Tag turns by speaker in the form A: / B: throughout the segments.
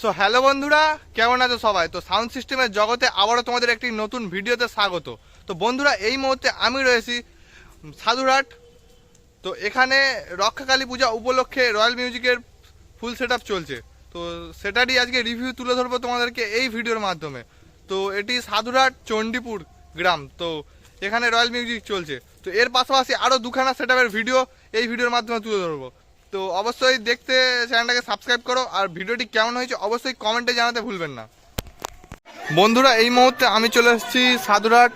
A: So hello বন্ধুরা, কেমন আছো সবাই? তো সাউন্ড সিস্টেমের জগতে আবারও তোমাদের একটি নতুন ভিডিওতে স্বাগত। তো বন্ধুরা, এই মুহূর্তে আমি রয়েছি সাধুরাট তো এখানে রক্ষাকালী পূজা উপলক্ষে রয়্যাল মিউজিকের ফুল সেট চলছে। তো সেটারই আজকে রিভিউ তুলে ধরবো তোমাদেরকে এই ভিডিওর মাধ্যমে। তো এটি সাধুরাট চণ্ডীপুর গ্রাম। তো এখানে রয়্যাল মিউজিক চলছে। তো এর পাশাপাশি আরও দুখানা সেট ভিডিও এই ভিডিওর মাধ্যমে তুলে ধরবো। তো অবশ্যই দেখতে চ্যানেলটাকে সাবস্ক্রাইব করো, আর ভিডিওটি কেমন হয়েছে অবশ্যই কমেন্টে জানাতে ভুলবেন না। বন্ধুরা, এই মুহূর্তে আমি চলে এসেছি সাধুরাট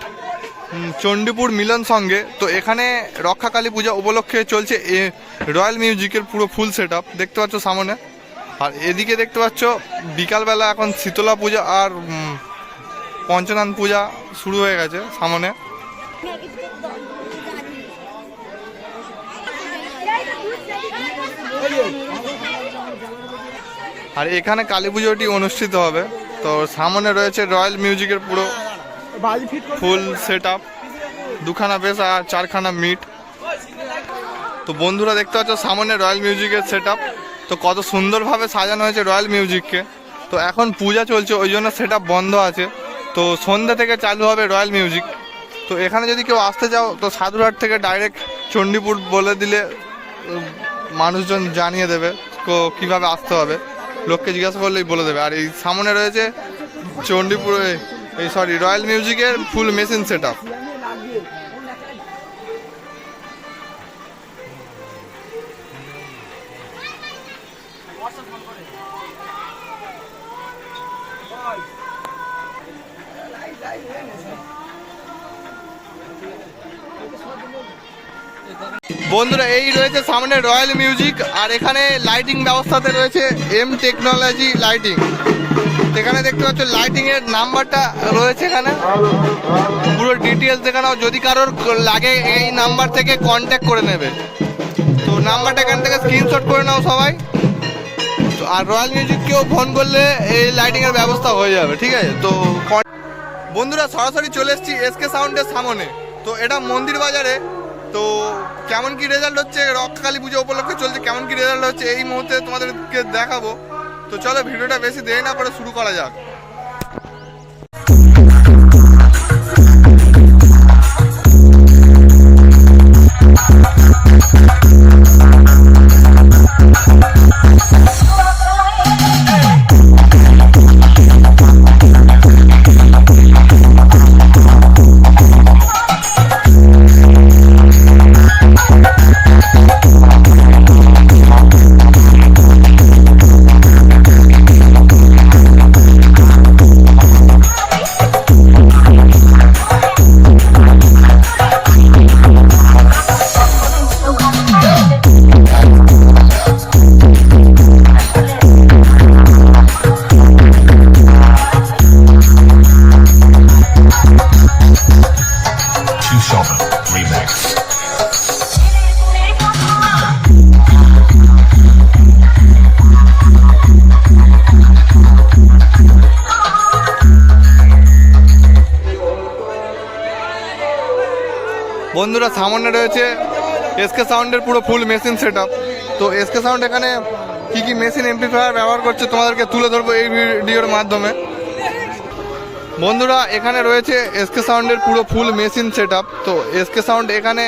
A: চণ্ডীপুর মিলন সঙ্গে। তো এখানে রক্ষাকালী পূজা উপলক্ষে চলছে এ, রয়্যাল মিউজিকের পুরো ফুল সেট দেখতে পাচ্ছ সামনে। আর এদিকে দেখতে পাচ্ছ বিকালবেলা এখন শীতলা পূজা আর পঞ্চনান পূজা শুরু হয়ে গেছে সামনে। আর এখানে কালী পুজোটি অনুষ্ঠিত হবে। তো সামনে রয়েছে রয়্যাল মিউজিকের পুরো ফুল সেট আপ দুখানা বেশ আর চারখানা মিট তো বন্ধুরা দেখতে পাচ্ছ, সামনে রয়্যাল মিউজিকের সেট তো কত সুন্দরভাবে সাজানো হয়েছে রয়্যাল মিউজিককে তো এখন পূজা চলছে, ওই জন্য সেট বন্ধ আছে। তো সন্ধ্যা থেকে চালু হবে রয়্যাল মিউজিক তো এখানে যদি কেউ আসতে চাও, তো সাধুরহাট থেকে ডাইরেক্ট চণ্ডীপুর বলে দিলে মানুষজন জানিয়ে দেবে কীভাবে আসতে হবে। লোককে জিজ্ঞাসা করলেই বলে দেবে। আর এই সামনে রয়েছে চণ্ডীপুর এই সরি রয়্যাল মিউজিকের ফুল মেশিন সেট আপ বন্ধুরা, এই রয়েছে সামনে রয়্যাল মিউজিক আর এখানে লাইটিং ব্যবস্থাতে রয়েছে এম টেকনোলজি লাইটিং এখানে দেখতে পাচ্ছ লাইটিং এর নাম্বারটা রয়েছে এখানে। পুরো ডিটেলস দেখানো যদি কারোর লাগে এই নাম্বার থেকে কন্ট্যাক্ট করে নেবে। তো নাম্বারটা এখান থেকে স্ক্রিনশট করে নাও সবাই। আর রয়্যাল মিউজিককেও ফোন করলে এই লাইটিং এর ব্যবস্থা হয়ে যাবে, ঠিক আছে? তো বন্ধুরা, সরাসরি চলে এসেছি এসকে সাউন্ডের সামনে। তো এটা মন্দির বাজারে। তো কেমন কি রেজাল্ট হচ্ছে? রক্ষাকালী পুজো উপলক্ষে চলছে, কেমন কি রেজাল্ট হচ্ছে? এই মুহূর্তে তোমাদেরকে দেখাবো। তো চলো ভিডিওটা বেশি দেরি না করে শুরু করা যাক। বন্ধুরা সামনে রয়েছে এসকে সাউন্ডের পুরো ফুল মেশিন সেট তো এসকে সাউন্ড এখানে কি কি মেশিন এমপ্লিফায়ার ব্যবহার করছে তোমাদেরকে তুলে ধরবো এই ভিডিওর মাধ্যমে। বন্ধুরা, এখানে রয়েছে এসকে সাউন্ডের পুরো ফুল মেশিন সেট তো এসকে সাউন্ড এখানে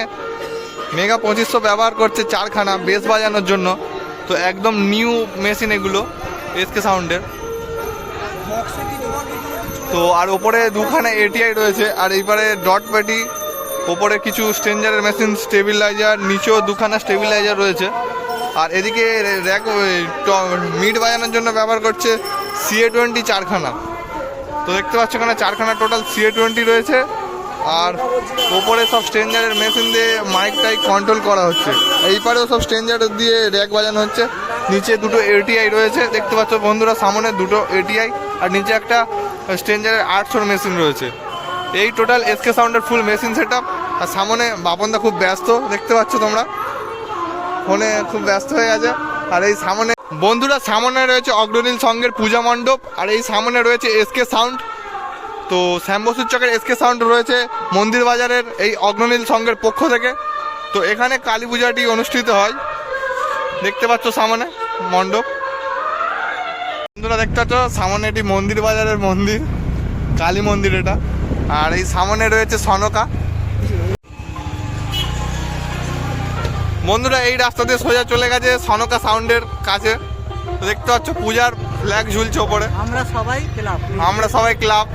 A: মেগা পঁচিশশো ব্যবহার করছে চারখানা বেস বাজানোর জন্য। তো একদম নিউ মেশিন এগুলো এসকে সাউন্ডের তো আর ওপরে দুখানা এটিআই রয়েছে, আর এইবারে ডট প্যাটি ওপরে কিছু স্ট্রেঞ্জারের মেশিন, স্টেবিলাইজার, নিচেও দুখানা স্টেবিলাইজার রয়েছে। আর এদিকে র্যাক মিট বাজানোর জন্য ব্যবহার করছে সিএ টোয়েন্টি চারখানা। তো দেখতে পাচ্ছ এখানে চারখানা টোটাল সিএ টোয়েন্টি রয়েছে। আর ওপরে সব স্ট্রেঞ্জারের মেশিন দিয়ে মাইক টাইক কন্ট্রোল করা হচ্ছে। এই পারেও সব স্ট্রেঞ্জার দিয়ে র্যাক বাজানো হচ্ছে। নিচে দুটো এটিআই রয়েছে। দেখতে পাচ্ছ বন্ধুরা, সামনে দুটো এটিআই আর নিচে একটা স্ট্রেঞ্জারের আটশোর মেশিন রয়েছে। এই টোটাল এসকে সাউন্ডের ফুল মেশিন সেট আর সামনে বাপনদা খুব ব্যস্ত, দেখতে পাচ্ছ তোমরা? ফোনে খুব ব্যস্ত হয়ে গেছে। আর এই সামনে বন্ধুরা, সামনে রয়েছে অগ্রনীল সঙ্গের পূজা মণ্ডপ, আর এই সামনে রয়েছে এসকে সাউন্ড তো শ্যাম বসুর চকের এসকে সাউন্ড রয়েছে মন্দির বাজারের এই অগ্রনীল সঙ্গের পক্ষ থেকে। তো এখানে কালী পূজাটি অনুষ্ঠিত হয়। দেখতে পাচ্ছ সামনে মণ্ডপ। বন্ধুরা, দেখতে পাচ্ছ সামনে এটি মন্দির বাজারের মন্দির, কালী মন্দির এটা। আর এই সামনে রয়েছে সনকা। বন্ধুরা এই রাস্তা দিয়ে সোজা চলে গেছে সনকা সাউন্ডের কাছে। দেখতে পাচ্ছ পূজার ফ্ল্যাগ ঝুলছে ওপরে।
B: আমরা সবাই ক্লাব।
A: আমরা সবাই ক্লাব।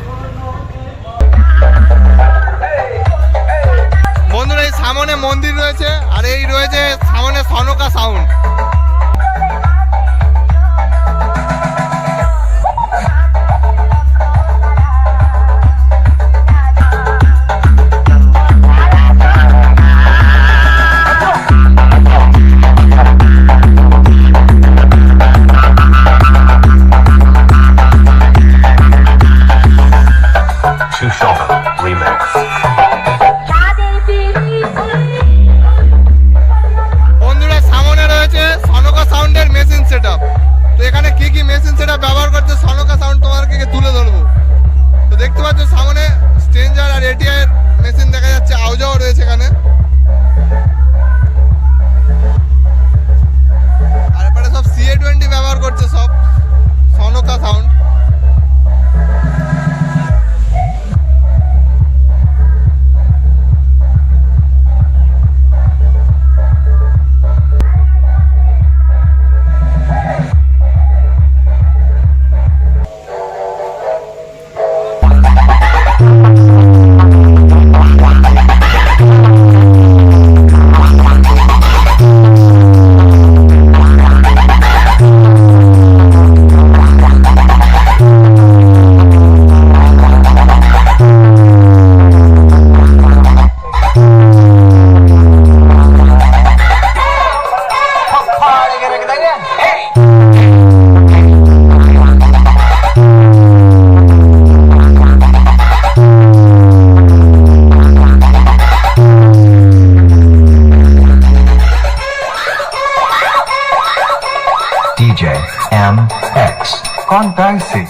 C: acontece.